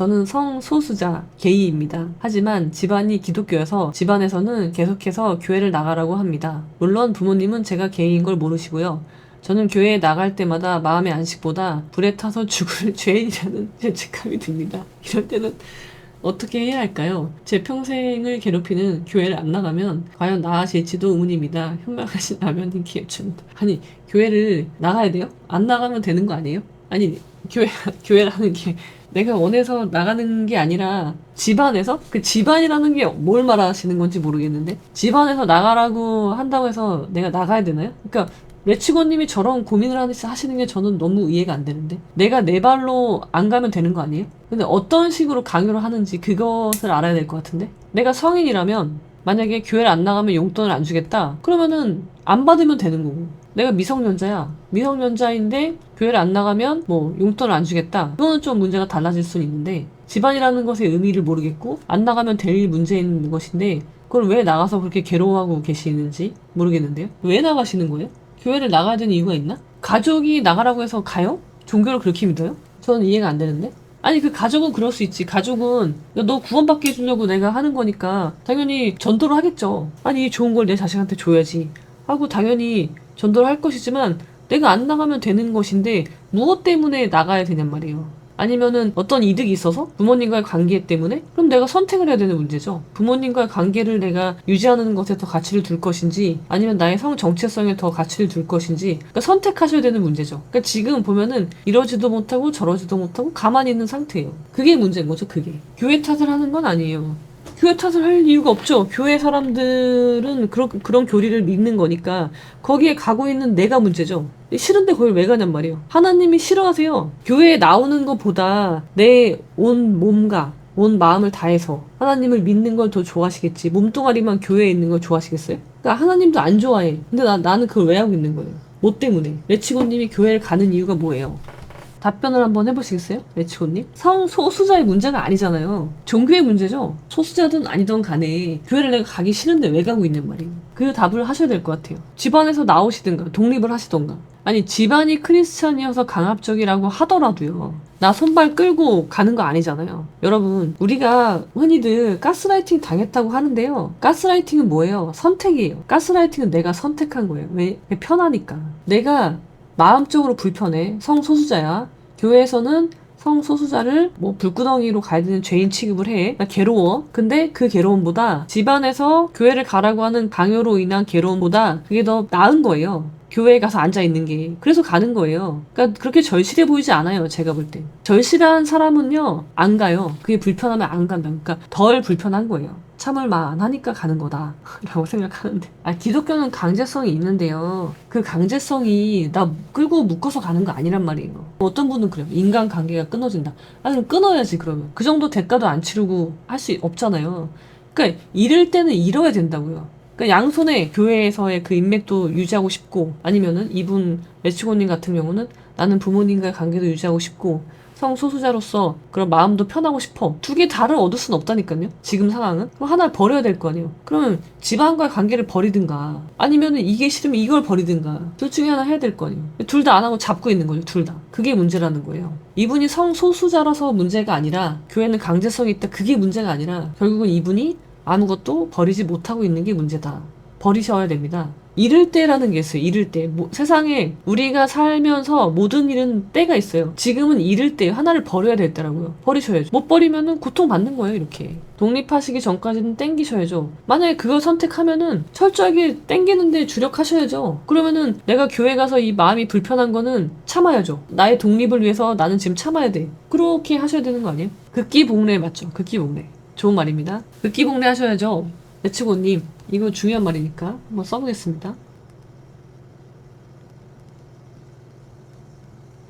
저는 성소수자 게이입니다. 하지만 집안이 기독교여서 집안에서는 계속해서 교회를 나가라고 합니다. 물론 부모님은 제가 게이인 걸 모르시고요. 저는 교회에 나갈 때마다 마음의 안식보다 불에 타서 죽을 죄인이라는 죄책감이 듭니다. 이럴 때는 어떻게 해야 할까요? 제 평생을 괴롭히는 교회를 안 나가면 과연 나아질지도 의문입니다. 현명하신 라면님 기회춘다. 아니 교회를 나가야 돼요? 안 나가면 되는 거 아니에요? 아니 교회 교회라는 게 내가 원해서 나가는 게 아니라 집안에서 그 집안이라는 게 뭘 말하시는 건지 모르겠는데 집안에서 나가라고 한다고 해서 내가 나가야 되나요? 그러니까 레치고님이 저런 고민을 하시- 하시는 게 저는 너무 이해가 안 되는데 내가 내 발로 안 가면 되는 거 아니에요? 근데 어떤 식으로 강요를 하는지 그것을 알아야 될 것 같은데 내가 성인이라면 만약에 교회를 안 나가면 용돈을 안 주겠다 그러면은 안 받으면 되는 거고 내가 미성년자야 미성년자인데 교회를 안 나가면 뭐 용돈을 안 주겠다 그거는 좀 문제가 달라질 수는 있는데 집안이라는 것의 의미를 모르겠고 안 나가면 될 문제인 것인데 그걸 왜 나가서 그렇게 괴로워하고 계시는지 모르겠는데요 왜 나가시는 거예요? 교회를 나가야 되는 이유가 있나? 가족이 나가라고 해서 가요? 종교를 그렇게 믿어요? 저는 이해가 안 되는데 아니 그 가족은 그럴 수 있지 가족은 너 구원받게 해주려고 내가 하는 거니까 당연히 전도를 하겠죠 아니 이 좋은 걸 내 자식한테 줘야지 하고 당연히 전도를 할 것이지만 내가 안 나가면 되는 것인데 무엇 때문에 나가야 되냔 말이에요 아니면은 어떤 이득이 있어서 부모님과의 관계 때문에 그럼 내가 선택을 해야 되는 문제죠. 부모님과의 관계를 내가 유지하는 것에 더 가치를 둘 것인지 아니면 나의 성 정체성에 더 가치를 둘 것인지 그러니까 선택하셔야 되는 문제죠. 그러니까 지금 보면은 이러지도 못하고 저러지도 못하고 가만히 있는 상태예요. 그게 문제인 거죠. 그게 교회 탓을 하는 건 아니에요. 교회 탓을 할 이유가 없죠. 교회 사람들은 그런, 그런 교리를 믿는 거니까 거기에 가고 있는 내가 문제죠. 싫은데 거길 왜 가냔 말이에요. 하나님이 싫어하세요. 교회에 나오는 것보다 내 온 몸과 온 마음을 다해서 하나님을 믿는 걸 더 좋아하시겠지. 몸뚱아리만 교회에 있는 걸 좋아하시겠어요? 그러니까 하나님도 안 좋아해. 근데 나, 나는 그걸 왜 하고 있는 거예요? 뭐 때문에? 레치고님이 교회를 가는 이유가 뭐예요? 답변을 한번 해보시겠어요? 레치고님? 성소수자의 문제가 아니잖아요. 종교의 문제죠? 소수자든 아니든 간에 교회를 내가 가기 싫은데 왜 가고 있는 말이에요? 그 답을 하셔야 될 것 같아요. 집안에서 나오시든가 독립을 하시던가 아니 집안이 크리스찬이어서 강압적이라고 하더라도요. 나 손발 끌고 가는 거 아니잖아요. 여러분, 우리가 흔히들 가스라이팅 당했다고 하는데요. 가스라이팅은 뭐예요? 선택이에요. 가스라이팅은 내가 선택한 거예요. 왜? 편하니까. 내가 마음적으로 불편해. 성소수자야. 교회에서는 성소수자를 뭐 불구덩이로 가야 되는 죄인 취급을 해. 나 괴로워. 근데 그 괴로움보다 집안에서 교회를 가라고 하는 강요로 인한 괴로움보다 그게 더 나은 거예요. 교회에 가서 앉아 있는 게 그래서 가는 거예요. 그러니까 그렇게 절실해 보이지 않아요. 제가 볼 때. 절실한 사람은요 안 가요. 그게 불편하면 안 간다. 그러니까 덜 불편한 거예요. 참을 만 하니까 가는 거다. 라고 생각하는데. 아, 기독교는 강제성이 있는데요. 그 강제성이 나 끌고 묶어서 가는 거 아니란 말이에요. 어떤 분은 그래요. 인간 관계가 끊어진다. 아, 그럼 끊어야지, 그러면. 그 정도 대가도 안 치르고 할 수 없잖아요. 그러니까 잃을 때는 잃어야 된다고요. 그러니까 양손에 교회에서의 그 인맥도 유지하고 싶고 아니면은 이분 레치고님 같은 경우는 나는 부모님과의 관계도 유지하고 싶고 성소수자로서 그런 마음도 편하고 싶어. 두 개 다를 얻을 수는 없다니까요. 지금 상황은. 그럼 하나를 버려야 될 거 아니에요. 그러면 집안과의 관계를 버리든가 아니면은 이게 싫으면 이걸 버리든가 둘 중에 하나 해야 될 거 아니에요. 둘 다 안 하고 잡고 있는 거죠. 둘 다. 그게 문제라는 거예요. 이분이 성소수자라서 문제가 아니라 교회는 강제성이 있다. 그게 문제가 아니라 결국은 이분이 아무것도 버리지 못하고 있는 게 문제다. 버리셔야 됩니다. 잃을 때라는 게 있어요. 잃을 때. 뭐, 세상에 우리가 살면서 모든 일은 때가 있어요. 지금은 잃을 때 하나를 버려야 될 때라고요. 버리셔야죠. 못 버리면은 고통받는 거예요. 이렇게. 독립하시기 전까지는 땡기셔야죠. 만약에 그걸 선택하면은 철저하게 땡기는데 주력하셔야죠. 그러면은 내가 교회 가서 이 마음이 불편한 거는 참아야죠. 나의 독립을 위해서 나는 지금 참아야 돼. 그렇게 하셔야 되는 거 아니에요? 극기복례 맞죠? 극기복례. 좋은 말입니다. 극기복례 하셔야죠. 레츠고님, 이거 중요한 말이니까 한번 써보겠습니다.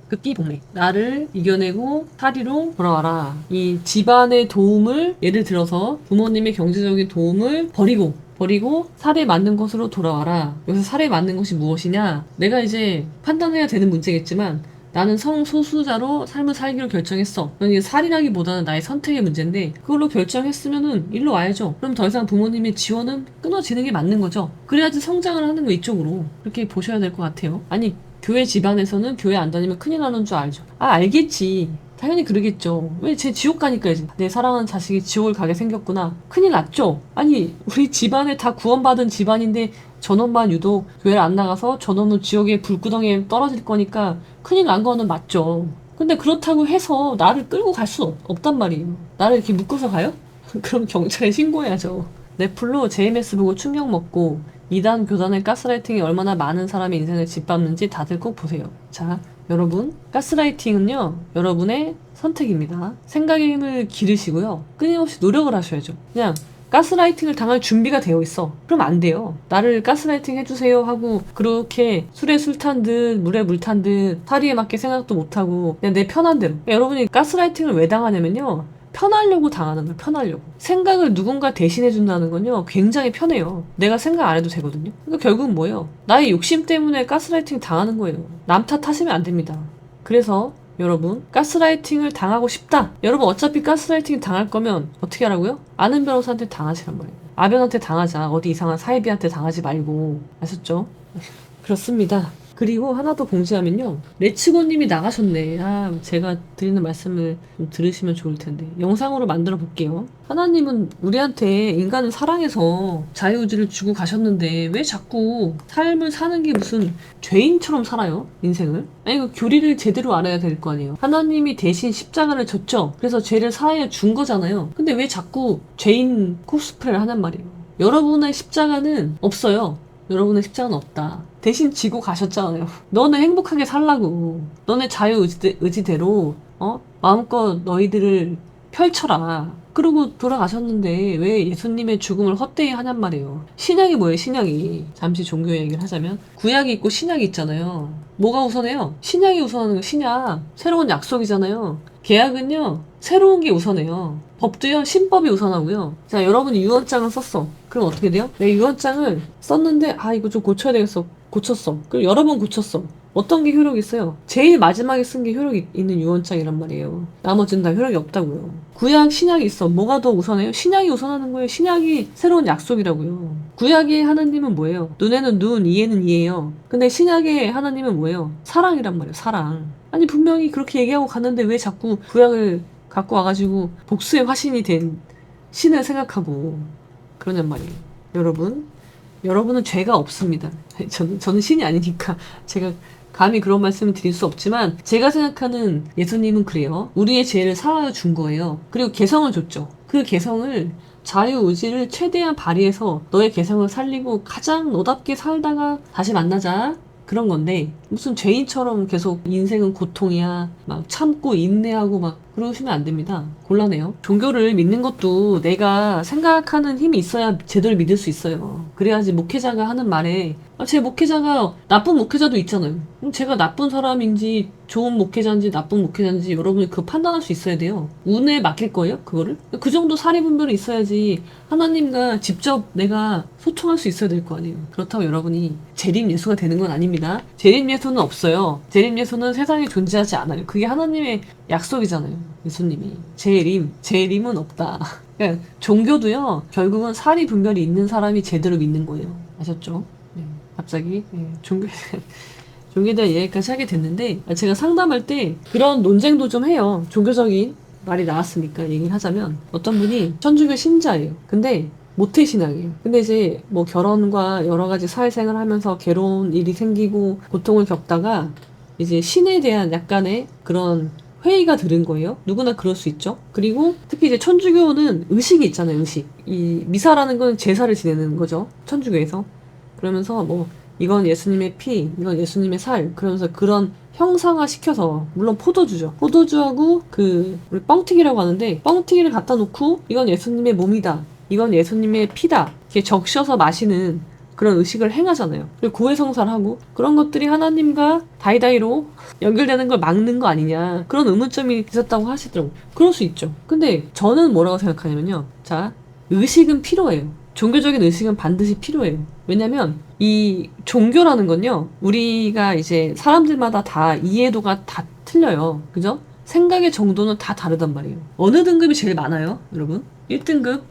극기복례. 나를 이겨내고 사리로 돌아와라. 이 집안의 도움을 예를 들어서 부모님의 경제적인 도움을 버리고 버리고 살에 맞는 것으로 돌아와라. 여기서 살에 맞는 것이 무엇이냐? 내가 이제 판단해야 되는 문제겠지만 나는 성소수자로 삶을 살기로 결정했어. 넌 이게 살이라기보다는 나의 선택의 문제인데 그걸로 결정했으면은 일로 와야죠. 그럼 더 이상 부모님의 지원은 끊어지는 게 맞는 거죠. 그래야지 성장을 하는 거 이쪽으로 그렇게 보셔야 될 것 같아요. 아니 교회 집안에서는 교회 안 다니면 큰일 나는 줄 알죠. 아 알겠지. 당연히 그러겠죠. 왜 제 지옥 가니까 내 사랑하는 자식이 지옥을 가게 생겼구나. 큰일 났죠. 아니 우리 집안에 다 구원받은 집안인데 저놈만 유독 교회를 안 나가서 저놈은 지옥의 불구덩이에 떨어질 거니까 큰일 난 거는 맞죠. 근데 그렇다고 해서 나를 끌고 갈 수 없단 말이에요. 나를 이렇게 묶어서 가요? 그럼 경찰에 신고해야죠. 넷플로 JMS 보고 충격 먹고 이단 교단의 가스라이팅이 얼마나 많은 사람의 인생을 짓밟는지 다들 꼭 보세요. 자, 여러분, 가스라이팅은요, 여러분의 선택입니다. 생각의 힘을 기르시고요. 끊임없이 노력을 하셔야죠. 그냥 가스라이팅을 당할 준비가 되어 있어. 그럼 안 돼요. 나를 가스라이팅 해주세요 하고 그렇게 술에 술 탄 듯 물에 물 탄 듯 사리에 맞게 생각도 못하고 그냥 내 편한 대로. 여러분이 가스라이팅을 왜 당하냐면요. 편하려고 당하는 거예요. 편하려고. 생각을 누군가 대신해 준다는 건요. 굉장히 편해요. 내가 생각 안 해도 되거든요. 그러니까 결국은 뭐예요? 나의 욕심 때문에 가스라이팅 당하는 거예요. 남 탓하시면 안 됩니다. 그래서 여러분 가스라이팅을 당하고 싶다. 여러분 어차피 가스라이팅 당할 거면 어떻게 하라고요? 아는 변호사한테 당하시란 말이에요. 아변한테 당하자. 어디 이상한 사이비한테 당하지 말고 아셨죠? 그렇습니다. 그리고 하나 더 공지하면요. 레츠고님이 나가셨네. 아, 제가 드리는 말씀을 좀 들으시면 좋을 텐데. 영상으로 만들어 볼게요. 하나님은 우리한테 인간을 사랑해서 자유의지를 주고 가셨는데 왜 자꾸 삶을 사는 게 무슨 죄인처럼 살아요? 인생을? 아니, 그 교리를 제대로 알아야 될 거 아니에요. 하나님이 대신 십자가를 졌죠. 그래서 죄를 사하여 준 거잖아요. 근데 왜 자꾸 죄인 코스프레를 하냔 말이에요. 여러분의 십자가는 없어요. 여러분의 십자가는 없다. 대신 지고 가셨잖아요. 너는 행복하게 살라고. 너네 자유 의지대, 의지대 로, 어? 마음껏 너희들을 펼쳐라. 그러고 돌아가셨는데 왜 예수님의 죽음을 헛되이 하냔 말이에요. 신약이 뭐예요, 신약이? 잠시 종교 얘기를 하자면. 구약이 있고 신약이 있잖아요. 뭐가 우선해요? 신약이 우선하는 거, 신약. 새로운 약속이잖아요. 계약은요, 새로운 게 우선해요. 법도요, 신법이 우선하고요. 자, 여러분이 유언장을 썼어. 그럼 어떻게 돼요? 내 유언장을 썼는데, 아, 이거 좀 고쳐야 되겠어. 고쳤어. 그리고 여러 번 고쳤어. 어떤 게 효력이 있어요? 제일 마지막에 쓴 게 효력이 있는 유언장이란 말이에요. 나머지는 다 효력이 없다고요. 구약, 신약이 있어. 뭐가 더 우선해요? 신약이 우선하는 거예요. 신약이 새로운 약속이라고요. 구약의 하나님은 뭐예요? 눈에는 눈, 이에는 이예요. 근데 신약의 하나님은 뭐예요? 사랑이란 말이에요. 사랑. 아니 분명히 그렇게 얘기하고 갔는데 왜 자꾸 구약을 갖고 와가지고 복수의 화신이 된 신을 생각하고 그러냔 말이에요. 여러분, 여러분은 죄가 없습니다. 저는, 저는 신이 아니니까 제가 감히 그런 말씀을 드릴 수 없지만 제가 생각하는 예수님은 그래요. 우리의 죄를 사하여 준 거예요. 그리고 개성을 줬죠. 그 개성을 자유의지를 최대한 발휘해서 너의 개성을 살리고 가장 너답게 살다가 다시 만나자. 그런 건데 무슨 죄인처럼 계속 인생은 고통이야 막 참고 인내하고 막 그러시면 안 됩니다. 곤란해요. 종교를 믿는 것도 내가 생각하는 힘이 있어야 제대로 믿을 수 있어요. 그래야지 목회자가 하는 말에 아, 제 목회자가 나쁜 목회자도 있잖아요. 제가 나쁜 사람인지 좋은 목회자인지 나쁜 목회자인지 여러분이 그 판단할 수 있어야 돼요. 운에 맡길 거예요 그거를? 그 정도 사리 분별이 있어야지 하나님과 직접 내가 소통할 수 있어야 될 거 아니에요. 그렇다고 여러분이 재림 예수가 되는 건 아닙니다. 재림 예수는 없어요. 재림 예수는 세상에 존재하지 않아요. 그게 하나님의 약속이잖아요 예수님이. 재림 재림은 없다. 그러니까 종교도요 결국은 사리 분별이 있는 사람이 제대로 믿는 거예요. 아셨죠? 네, 갑자기 네, 종교 종교에 대한 얘기까지 하게 됐는데 제가 상담할 때 그런 논쟁도 좀 해요 종교적인 말이 나왔으니까 얘기를 하자면 어떤 분이 천주교 신자예요 근데 모태 신앙이에요. 근데 이제 뭐 결혼과 여러 가지 사회생활 하면서 괴로운 일이 생기고 고통을 겪다가 이제 신에 대한 약간의 그런 회의가 들은 거예요. 누구나 그럴 수 있죠. 그리고 특히 이제 천주교는 의식이 있잖아요. 의식. 이 미사라는 건 제사를 지내는 거죠. 천주교에서. 그러면서 뭐 이건 예수님의 피, 이건 예수님의 살. 그러면서 그런 형상화 시켜서 물론 포도주죠. 포도주하고 그 우리 뻥튀기라고 하는데 뻥튀기를 갖다 놓고 이건 예수님의 몸이다. 이건 예수님의 피다. 이렇게 적셔서 마시는 그런 의식을 행하잖아요. 그리고 고해성사를 하고 그런 것들이 하나님과 다이다이로 연결되는 걸 막는 거 아니냐 그런 의문점이 있었다고 하시더라고요. 그럴 수 있죠. 근데 저는 뭐라고 생각하냐면요. 자, 의식은 필요해요. 종교적인 의식은 반드시 필요해요. 왜냐면 이 종교라는 건요. 우리가 이제 사람들마다 다 이해도가 다 틀려요. 그죠? 생각의 정도는 다 다르단 말이에요. 어느 등급이 제일 많아요, 여러분? 1등급,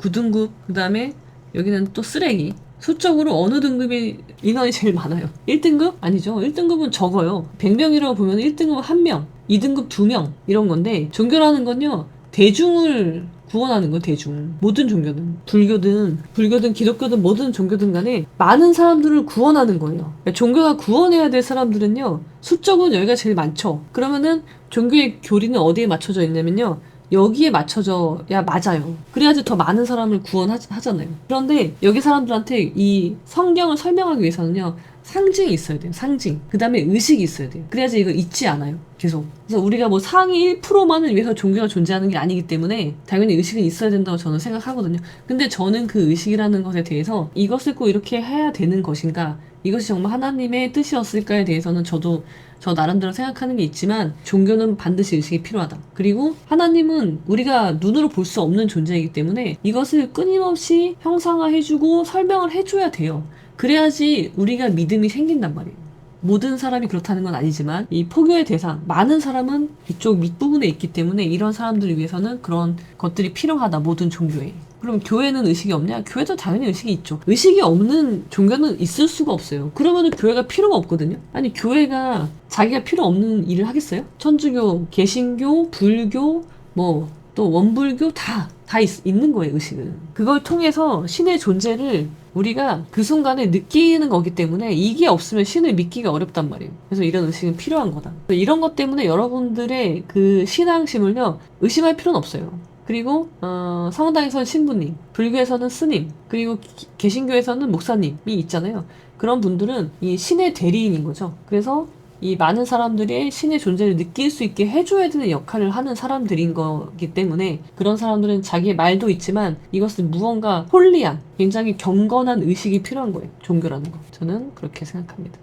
9등급, 그 다음에 여기는 또 쓰레기. 수적으로 어느 등급이 인원이 제일 많아요? 1등급? 아니죠. 1등급은 적어요. 100명이라고 보면 1등급은 1명. 2등급 2명 이런 건데 종교라는 건요 대중을 구원하는 거예요 대중 모든 종교든 불교든 불교든 기독교든 모든 종교든 간에 많은 사람들을 구원하는 거예요 그러니까 종교가 구원해야 될 사람들은요 수적으로 여기가 제일 많죠 그러면은 종교의 교리는 어디에 맞춰져 있냐면요 여기에 맞춰져야 맞아요. 그래야지 더 많은 사람을 구원하잖아요. 그런데 여기 사람들한테 이 성경을 설명하기 위해서는요. 상징이 있어야 돼요. 상징. 그 다음에 의식이 있어야 돼요. 그래야지 이걸 잊지 않아요. 계속. 그래서 우리가 뭐 상위 1%만을 위해서 종교가 존재하는 게 아니기 때문에 당연히 의식은 있어야 된다고 저는 생각하거든요. 근데 저는 그 의식이라는 것에 대해서 이것을 꼭 이렇게 해야 되는 것인가? 이것이 정말 하나님의 뜻이었을까에 대해서는 저도 저 나름대로 생각하는 게 있지만 종교는 반드시 의식이 필요하다. 그리고 하나님은 우리가 눈으로 볼 수 없는 존재이기 때문에 이것을 끊임없이 형상화해주고 설명을 해줘야 돼요. 그래야지 우리가 믿음이 생긴단 말이에요. 모든 사람이 그렇다는 건 아니지만 이 포교의 대상 많은 사람은 이쪽 밑부분에 있기 때문에 이런 사람들을 위해서는 그런 것들이 필요하다 모든 종교에 그럼 교회는 의식이 없냐? 교회도 당연히 의식이 있죠. 의식이 없는 종교는 있을 수가 없어요. 그러면 교회가 필요가 없거든요. 아니 교회가 자기가 필요 없는 일을 하겠어요? 천주교, 개신교, 불교, 뭐 또 원불교 다다 있 는 거예요 의식은. 그걸 통해서 신의 존재를 우리가 그 순간에 느끼는 거기 때문에 이게 없으면 신을 믿기가 어렵단 말이에요. 그래서 이런 의식은 필요한 거다. 이런 것 때문에 여러분들의 그 신앙심을요 의심할 필요는 없어요. 그리고 어, 성당에서는 신부님, 불교에서는 스님, 그리고 기- 개신교에서는 목사님이 있잖아요. 그런 분들은 이 신의 대리인인 거죠. 그래서 이 많은 사람들이 신의 존재를 느낄 수 있게 해줘야 되는 역할을 하는 사람들인 거기 때문에 그런 사람들은 자기의 말도 있지만 이것은 무언가 홀리한 굉장히 경건한 의식이 필요한 거예요. 종교라는 거. 저는 그렇게 생각합니다.